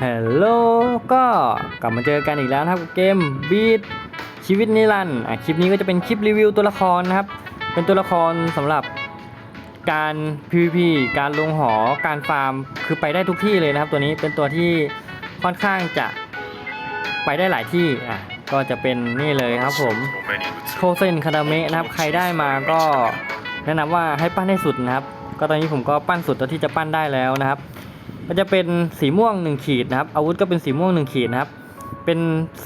ฮัลโหลก็กลับมาเจอกันอีกแล้วนะครับกับเกมบีทชีวิตนิรันดร์อะคลิปนี้ก็จะเป็นคลิปรีวิวตัวละครนะครับ เป็นตัวละครสำหรับการ PVP การลงหอ การฟาร์ม คือไปได้ทุกที่เลยนะครับ ตัวนี้เป็นตัวที่ค่อนข้างจะไปได้หลายที่อะก็จะเป็นนี่เลยครับผมโทเซนคาดาเมะนะครับ ใครได้มาก็แนะนำว่าให้ปั้นให้สุดนะครับ ก็ตอนนี้ผมก็ปั้นสุดตัวที่จะปั้นได้แล้วนะครับ ก็จะเป็นสีม่วง 1 ขีดนะครับ อาวุธก็เป็นสีม่วง 1 ขีดนะครับ เป็น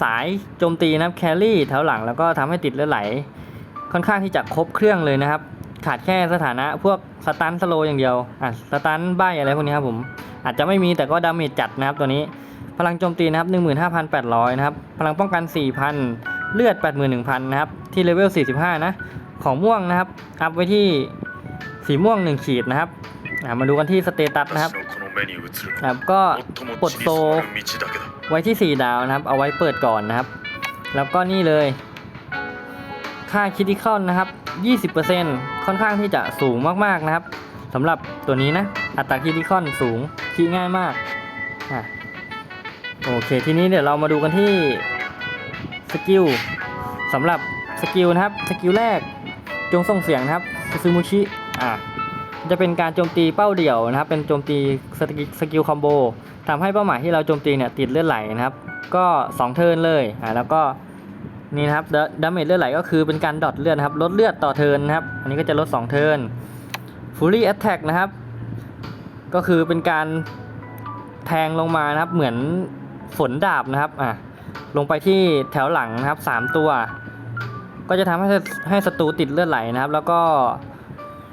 สายโจมตีนะครับแครี่แถวหลังแล้วก็ทำให้ติดเลือดไหล ค่อนข้างที่จะครบเครื่องเลยนะครับ ขาดแค่สถานะพวกสตันสโลอย่างเดียวอะสตันใบอะไรพวกนี้ครับผมอาจจะไม่มีแต่ก็ดาเมจจัดนะครับตัวนี้ พลังโจมตีนะครับ 15,800 นะครับ พลังป้องกัน 4,000 เลือด 81,000 นะครับ ที่เลเวล 45 นะ ของม่วงนะครับ อัพไว้ที่สีม่วง 1 ขีดนะครับมาดูกันที่สเตตัสนะครับ ครับก็ปลดโซไว้ที่ 4 ดาวนะครับ เอาไว้เปิดก่อนนะครับ แล้วก็นี่เลย ค่าคิด i คอลนะครับ 20%ค่อนข้างที่จะสูงมากๆนะครับสำหรับตัวนี้นะ อัตราคิด i คอลสูงคิดง่ายมากอะโอเค ทีนี้เดี๋ยวเรามาดูกันที่สกิลสำหรับสกิลนะครับ สกิลแรกจงส่งเสียงนะครับซูมูชิอะ จะเป็นการโจมตีเป้าเดี่ยวนะครับ เป็นโจมตีสกิลสกลคอมโบทำให้เป้าหมายที่เราโจมตีเนี่ยติดเลือดไหลนะครับ ก็ 2 เทิร์นเลยอ่าแล้วก็นี่นะครับดาเมจเลือดไหลก็คือเป็นการดอทเลือดนะครับลดเลือดต่อเทิร์นนะครับ อันนี้ก็จะลด 2 เทิร์นฟูลี่แอตแทกนะครับ ก็คือเป็นการแทงลงมานะครับเหมือนฝนดาบนะครับอะลงไปที่แถวหลังนะครับ 3 ตัว ก็จะทำให้ให้ศัตรูติดเลือดไหลนะครับ แล้วก็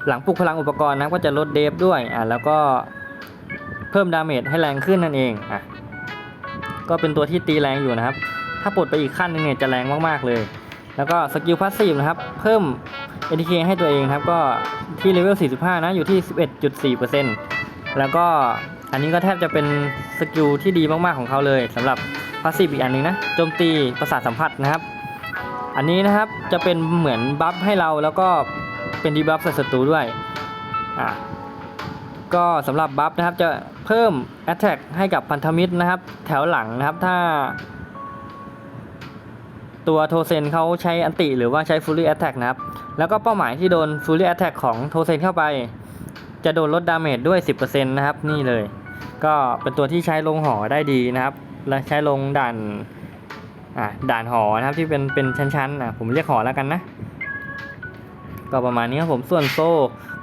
หลังปลุกพลังอุปกรณ์นะก็จะลดเดฟด้วยอะแล้วก็เพิ่มดาเมจให้แรงขึ้นนั่นเองอะก็เป็นตัวที่ตีแรงอยู่นะครับ ถ้าปลดไปอีกขั้นนึงเนี่ยจะแรงมากๆเลย แล้วก็สกิลพาสซีฟนะครับ เพิ่ม ATK ให้ตัวเองครับก็ที่เลเวล 45 นะอยู่ที่ 11.4%แล้วก็อันนี้ก็แทบจะเป็นสกิลที่ดีมากๆของเขาเลยสำหรับพาสซีฟอีกอันหนึงนะโจมตีประสาทสัมผัสนะครับ อันนี้นะครับจะเป็นเหมือนบัฟให้เราแล้วก็ เป็นดีบัฟใส่ศัตรูด้วยอะก็สำหรับบัฟนะครับจะเพิ่ม Attack ให้กับพันธมิตรนะครับ แถวหลังนะครับถ้า ตัวโทเซนเขาใช้อันติหรือว่าใช้ Fully Attack นะครับ แล้วก็เป้าหมายที่โดน Fully Attack ของโทเซนเข้าไป จะโดนลดดาเมจด้วย 10%นะครับ นี่เลย ก็เป็นตัวที่ใช้ลงหอได้ดีนะครับ และใช้ลงด่านอะด่านหอนะครับที่เป็นเป็นชั้นๆอะผมเรียกหอแล้วกันนะ ก็ประมาณนี้ครับผมส่วนโซ่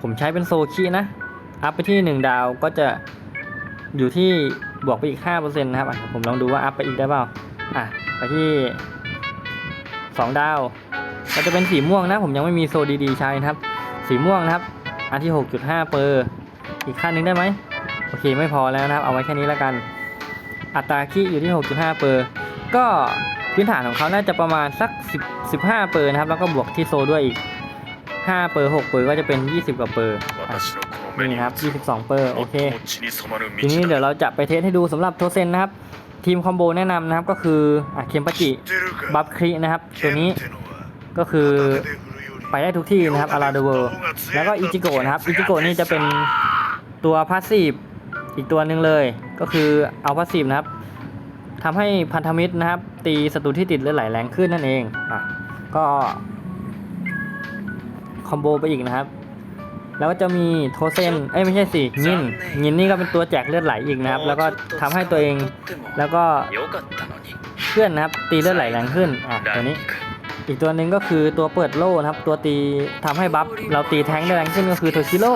ผมใช้เป็นโซคีนะ อัพไปที่ 1 ดาวก็จะอยู่ที่บวกไปอีก5%นะครับผมลองดูว่าอัพไปอีกได้เปล่าอะไปที่ 2 ดาว ก็จะเป็นสีม่วงนะ ผมยังไม่มีโซดีๆใช้นะครับ สีม่วงนะครับ อันที่ 6.5 เปอร์อีกขั้นหนึ่งได้ไหมโอเคไม่พอแล้วนะครับ เอาไว้แค่นี้แล้วกัน อัตราคีอยู่ที่ 6.5 เปอร์ก็พื้นฐานของเขาน่าจะประมาณสัก10 15 เปอร์นะครับ แล้วก็บวกที่โซด้วยอีก 5 เปอร์ 6 เปอร์ก็จะเป็น 20 กว่าเปอร์นี่ครับ 22 เปอร์ โอเค ทีนี้เดี๋ยวเราจะไปเทสให้ดูสำหรับโทเซนนะครับ ทีมคอมโบแนะนำนะครับก็คืออะเคมปาจิบัฟครีนะครับ ตัวนี้ก็คือไปได้ทุกที่นะครับอาราเดเวอร์แล้วก็อิจิโกะนะครับ อิจิโกะนี่จะเป็นตัวพาสซีฟอีกตัวหนึ่งเลย ก็คือเอาพาสซีฟนะครับทำให้พันธมิตรนะครับ ตีศัตรูที่ติดเลือดไหลแรงขึ้นนั่นเองอะก็ คอมโบไปอีกนะครับ แล้วก็จะมีโทเซนเอ้ยไม่ใช่สิงินงินนี่ก็เป็นตัวแจกเลือดไหลอีกนะครับ แล้วก็ทำให้ตัวเองแล้วก็เพื่อนนะครับ ตีเลือดไหลแรงขึ้นอะตัวนี้ อีกตัวหนึ่งก็คือตัวเปิดโล่นะครับ ตัวตีทำให้บัฟเราตีแทงได้แรงขึ้นก็คือโทชิโร่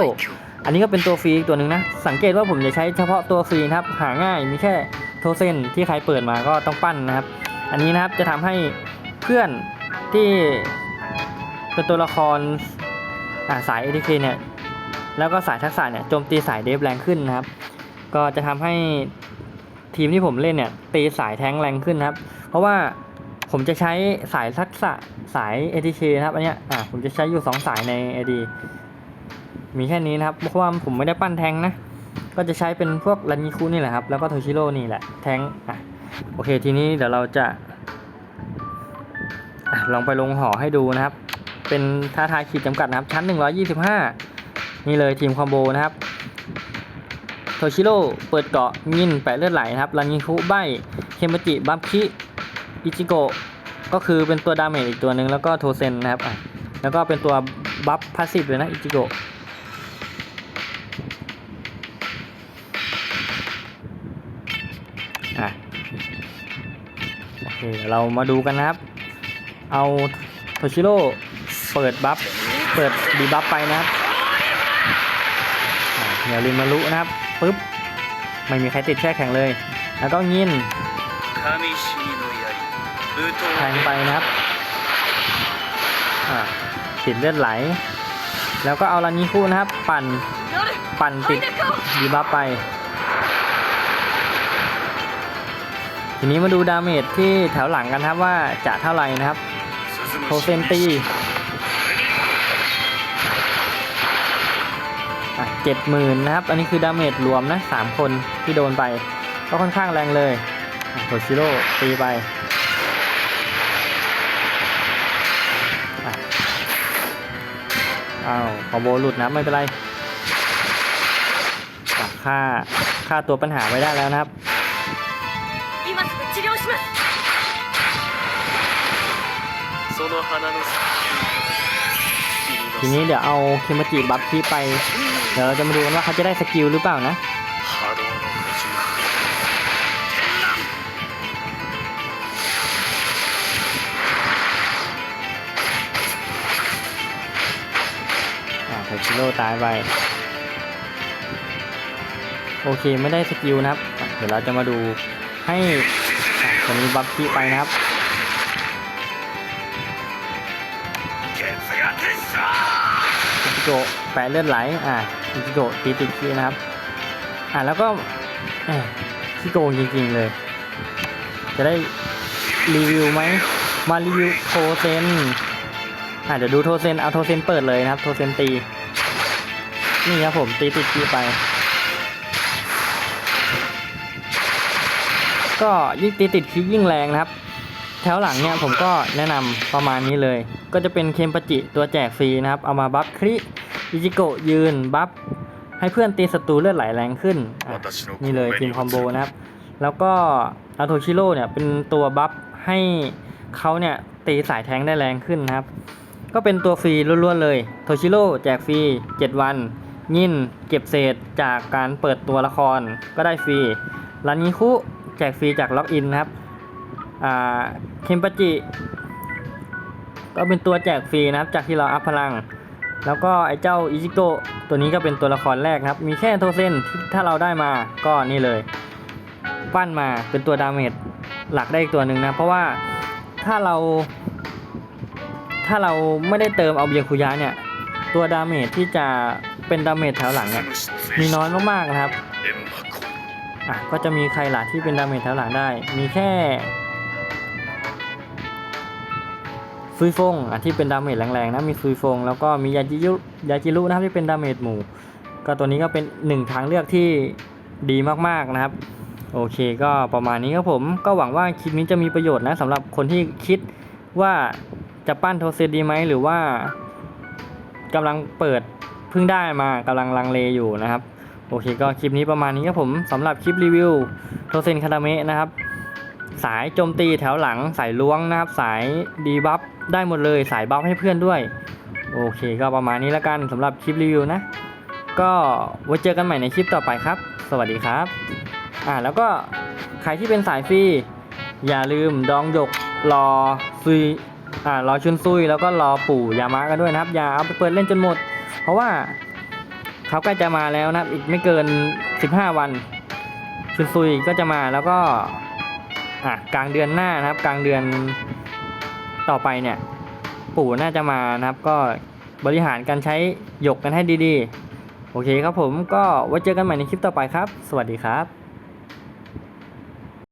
อันนี้ก็เป็นตัวฟรีอีกตัวหนึ่งนะ สังเกตว่าผมจะใช้เฉพาะตัวฟรีนะครับ หาง่ายมีแค่โทเซนที่ใครเปิดมาก็ต้องปั้นนะครับ อันนี้นะครับจะทำให้เพื่อนที่ เป็นตัวละคราสาย ATK เนี่ยแล้วก็สายทักษะเนี่ยโจมตีสายเดฟแรงขึ้นนะครับ ก็จะทำให้ทีมที่ผมเล่นเนี่ยตีสายแท้งแรงขึ้นนะครับ เพราะว่าผมจะใช้สายทักษะสาย ATK นะครับอันเนี้ยอ่าผมจะใช้อยู่ 2 สายใน AD มีแค่นี้นะครับเพราะว่าผมไม่ได้ปั้นแทงนะ ก็จะใช้เป็นพวกรันยิคุนี่แหละครับ แล้วก็โทชิโร่นี่แหละแทงอะโอเคทีนี้เดี๋ยวเราจะอะลองไปลงหอให้ดูนะครับ เป็นท้าทายขีดจำกัดนะครับชั้น 125 นี่เลยทีมคอมโบนะครับโทชิโร่เปิดเกาะงินแปะเลือดไหลนะครับรันยิคุใบเคมจิบัมคิอิจิโกะก็คือเป็นตัวดาเมจอีกตัวหนึ่งแล้วก็โทเซนนะครับแล้วก็เป็นตัวบัฟพาสซีฟเลยนะอิจิโกะอะโอเคเรามาดูกันนะครับ เอา โอชิโร่เปิดบัฟเปิดดีบัฟไปนะครับเดี๋ยวริมารุนะครับปุ๊บไม่มีใครติดแช่แข็งเลย แล้วก็ยินแทงไปนะครับติดเลือดไหล แล้วก็เอาลานี้คู่นะครับ ปั่นปั่นติดดีบัฟไป ทีนี้มาดูดาเมจที่แถวหลังกันครับว่าจะเท่าไหร่นะครับ โทเซนตีเจ็ดหมื่นนะครับ อันนี้คือดาเมจรวมนะสามคนที่โดนไป ก็ค่อนข้างแรงเลยโทชิโร่ตีไปอ้าวคอโบหลุดนะไม่เป็นไรอะค่าค่าตัวปัญหาไว้ได้แล้วนะครับ ทีนี้เดี๋ยวเอาเคมาจิบัฟที่ไปเดี๋ยวเราจะมาดูกันว่าเขาจะได้สกิลหรือเปล่านะไคชิโร่ตายไปโอเคไม่ได้สกิลนะครับ เดี๋ยวเราจะมาดูให้ตอนนี้บัฟที่ไปนะครับ อิจิโกะแปะเลือดไหล อ่าอิจิโกะตีติดคีนะครับ อ่าแล้วก็แหมขี้โกงจริงๆเลย จะได้รีวิวไหม มารีวิวโทเซนอ่าเดี๋ยวดูโทเซนเอาโทเซนเปิดเลยนะครับ โทเซนตี นี่ครับผมตีติดคีไป ก็ยิ่งตีติดคียิ่งแรงนะครับ แถวหลังเนี่ยผมก็แนะนำประมาณนี้เลย ก็จะเป็นเคมปจิตัวแจกฟรีนะครับ เอามาบัฟคริอิจิโกยืนบัฟให้เพื่อนตีศัตรูเลือดไหลแรงขึ้น นี่เลยทีมคอมโบนะครับ แล้วก็อาโทชิโร่เนี่ยเป็นตัวบัฟให้เขาเนี่ยตีสายแทงได้แรงขึ้นนะครับ ก็เป็นตัวฟรีล้วนๆเลยโทชิโร่แจกฟรี 7 วัน ยินเก็บเศษจากการเปิดตัวละครก็ได้ฟรีรันนิคุแจกฟรีจากล็อกอินนะครับ คิมปาจิ ก็เป็นตัวแจกฟรีนะครับ จากที่เราอัพพลัง แล้วก็ไอ้เจ้าอิจิโกะตัวนี้ก็เป็นตัวละครแรกครับ มีแค่โทเซนถ้าเราได้มาก็นี่เลย ปั้นมาเป็นตัวดาเมจหลักได้อีกตัวหนึ่งนะ เพราะว่าถ้าเรา ถ้าเราไม่ได้เติมเอาเบียคุยะเนี่ย ตัวดาเมจที่จะเป็นดาเมจแถวหลังเนี่ยมีน้อยมากๆนะครับอะก็จะมีใครหล่ะที่เป็นดาเมจแถวหลังได้ มีแค่ ซุยฟงอะที่เป็นดาเมจแรงๆนะมีซุยฟงแล้วก็มียาจิยุยาจิรุนะครับที่เป็นดาเมจหมู่ ก็ตัวนี้ก็เป็นหนึ่งทางเลือกที่ดีมากๆนะครับ โอเคก็ประมาณนี้ครับผมก็หวังว่าคลิปนี้จะมีประโยชน์นะสำหรับคนที่คิดว่าจะปั้นโทเซดีไหมหรือว่ากำลังเปิดเพิ่งได้มากำลังลังเลอยู่นะครับ โอเคก็คลิปนี้ประมาณนี้ครับผมสำหรับคลิปรีวิวโทเซนคาตาเมะนะครับ สายโจมตีแถวหลังสายล้วงนะครับ สายดีบัฟได้หมดเลย สายบัฟให้เพื่อนด้วย โอเคก็ประมาณนี้แล้วกันสำหรับคลิปรีวิวนะ ก็ไว้เจอกันใหม่ในคลิปต่อไปครับ สวัสดีครับอ่าแล้วก็ใครที่เป็นสายฟรีอย่าลืมดองหยกรอซุยอ่ารอชุนซุยแล้วก็รอปู่ยามะกันด้วยนะครับ อย่าเอาไปเปิดเล่นจนหมด เพราะว่าเขาใกล้จะมาแล้วนะครับ อีกไม่เกิน 15 วันชุนซุยก็จะมาแล้วก็ อะกลางเดือนหน้านะครับ กลางเดือนต่อไปเนี่ย ปู่น่าจะมานะครับ ก็บริหารการใช้หยกกันให้ดีๆ โอเคครับผมก็ไว้เจอกันใหม่ในคลิปต่อไปครับ สวัสดีครับ